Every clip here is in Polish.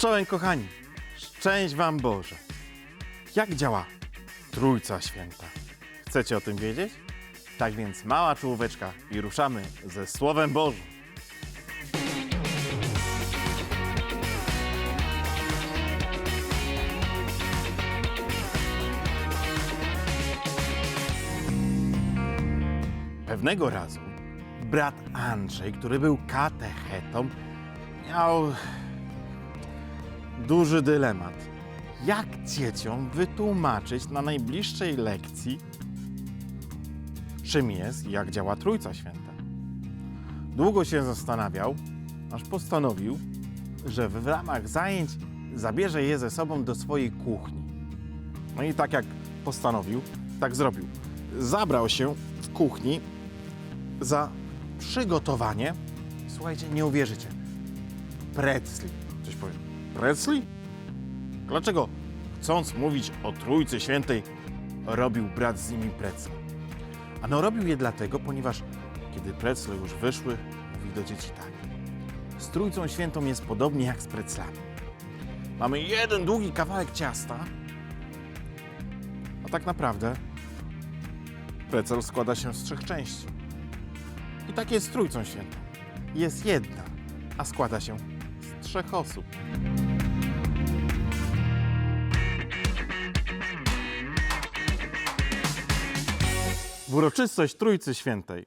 Czołem kochani, szczęść Wam Boże. Jak działa Trójca Święta? Chcecie o tym wiedzieć? Tak więc mała czołóweczka i ruszamy ze Słowem Bożym. Pewnego razu brat Andrzej, który był katechetą, miał duży dylemat. Jak dzieciom wytłumaczyć na najbliższej lekcji, czym jest i jak działa Trójca Święta? Długo się zastanawiał, aż postanowił, że w ramach zajęć zabierze je ze sobą do swojej kuchni. No i tak jak postanowił, tak zrobił. Zabrał się w kuchni za przygotowanie, słuchajcie, nie uwierzycie, pretzli. Coś powiem, pretzli? Dlaczego, chcąc mówić o Trójcy Świętej, robił brat z nimi pretzli? Ano robił je dlatego, ponieważ kiedy pretzle już wyszły, mówi do dzieci tak. Z Trójcą Świętą jest podobnie jak z pretzlami. Mamy jeden długi kawałek ciasta, a tak naprawdę precel składa się z trzech części. I tak jest Trójcą Świętą. Jest jedna, a składa się z trzech osób. W uroczystość Trójcy Świętej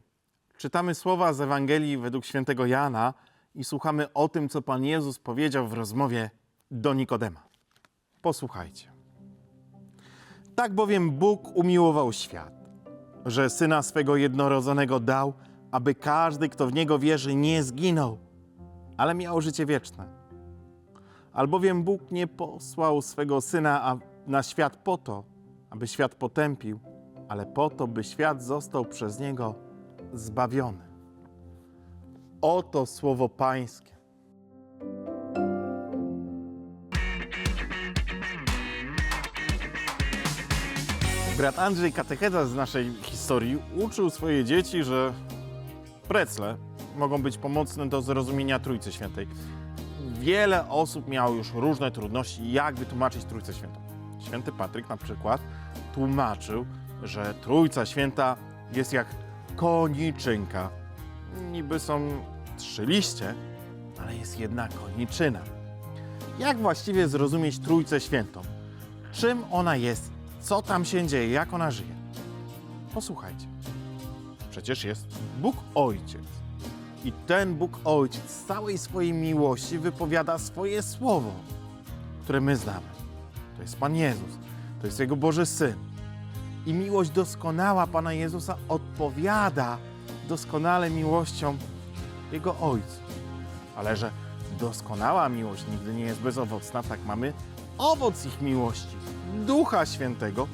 czytamy słowa z Ewangelii według świętego Jana i słuchamy o tym, co Pan Jezus powiedział w rozmowie do Nikodema. Posłuchajcie. Tak bowiem Bóg umiłował świat, że Syna swego jednorodzonego dał, aby każdy, kto w Niego wierzy, nie zginął, ale miał życie wieczne. Albowiem Bóg nie posłał swego Syna na świat po to, aby świat potępił, ale po to, by świat został przez Niego zbawiony. Oto słowo Pańskie. Brat Andrzej, katecheta z naszej historii, uczył swoje dzieci, że precle mogą być pomocne do zrozumienia Trójcy Świętej. Wiele osób miało już różne trudności, jak wytłumaczyć Trójcę Świętą. Święty Patryk na przykład tłumaczył, że Trójca Święta jest jak koniczynka. Niby są trzy liście, ale jest jedna koniczyna. Jak właściwie zrozumieć Trójcę Świętą? Czym ona jest? Co tam się dzieje? Jak ona żyje? Posłuchajcie. Przecież jest Bóg Ojciec. I ten Bóg Ojciec z całej swojej miłości wypowiada swoje słowo, które my znamy. To jest Pan Jezus, to jest Jego Boży Syn. I miłość doskonała Pana Jezusa odpowiada doskonale miłością Jego Ojcu. Ale że doskonała miłość nigdy nie jest bezowocna, tak mamy owoc ich miłości, Ducha Świętego,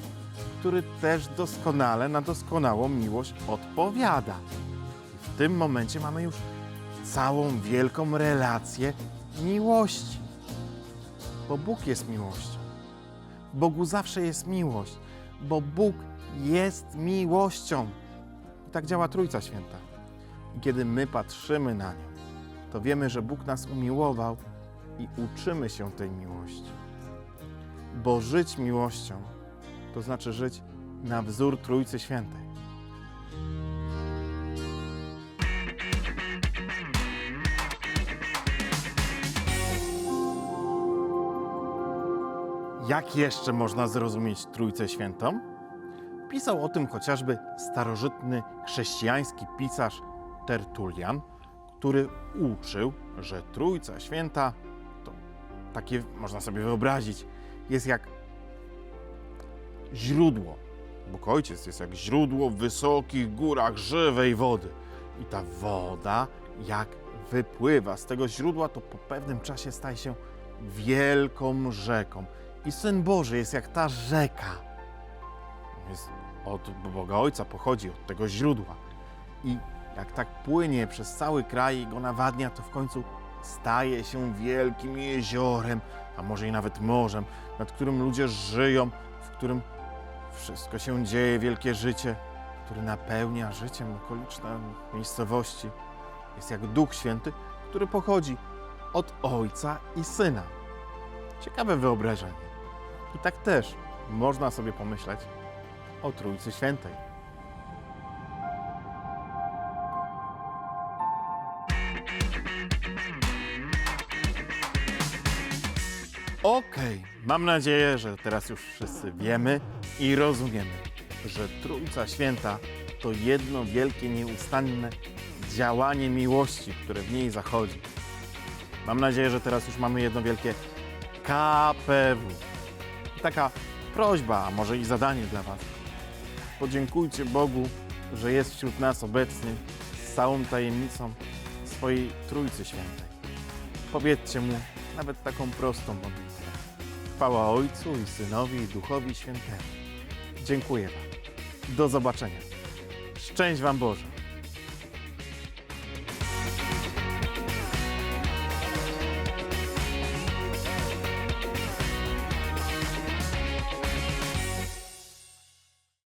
który też doskonale na doskonałą miłość odpowiada. W tym momencie mamy już całą wielką relację miłości. Bo Bóg jest miłością. Bogu zawsze jest miłość, bo Bóg jest miłością. I tak działa Trójca Święta. I kiedy my patrzymy na nią, to wiemy, że Bóg nas umiłował i uczymy się tej miłości. Bo żyć miłością to znaczy żyć na wzór Trójcy Świętej. Jak jeszcze można zrozumieć Trójcę Świętą? Pisał o tym chociażby starożytny chrześcijański pisarz Tertulian, który uczył, że Trójca Święta to takie, można sobie wyobrazić, jest jak źródło. Bóg Ojciec jest jak źródło w wysokich górach żywej wody. I ta woda, jak wypływa z tego źródła, to po pewnym czasie staje się wielką rzeką. I Syn Boży jest jak ta rzeka. Jest od Boga Ojca pochodzi, od tego źródła. I jak tak płynie przez cały kraj i go nawadnia, to w końcu staje się wielkim jeziorem, a może i nawet morzem, nad którym ludzie żyją, w którym wszystko się dzieje, wielkie życie, które napełnia życiem okoliczne miejscowości. Jest jak Duch Święty, który pochodzi od Ojca i Syna. Ciekawe wyobrażenie. I tak też można sobie pomyśleć o Trójcy Świętej. Okej, mam nadzieję, że teraz już wszyscy wiemy i rozumiemy, że Trójca Święta to jedno wielkie, nieustanne działanie miłości, które w niej zachodzi. Mam nadzieję, że teraz już mamy jedno wielkie KPW. Taka prośba, a może i zadanie dla Was. Podziękujcie Bogu, że jest wśród nas obecny z całą tajemnicą swojej Trójcy Świętej. Powiedzcie Mu nawet taką prostą modlitwę. Chwała Ojcu i Synowi i Duchowi Świętemu. Dziękuję Wam. Do zobaczenia. Szczęść Wam Boże.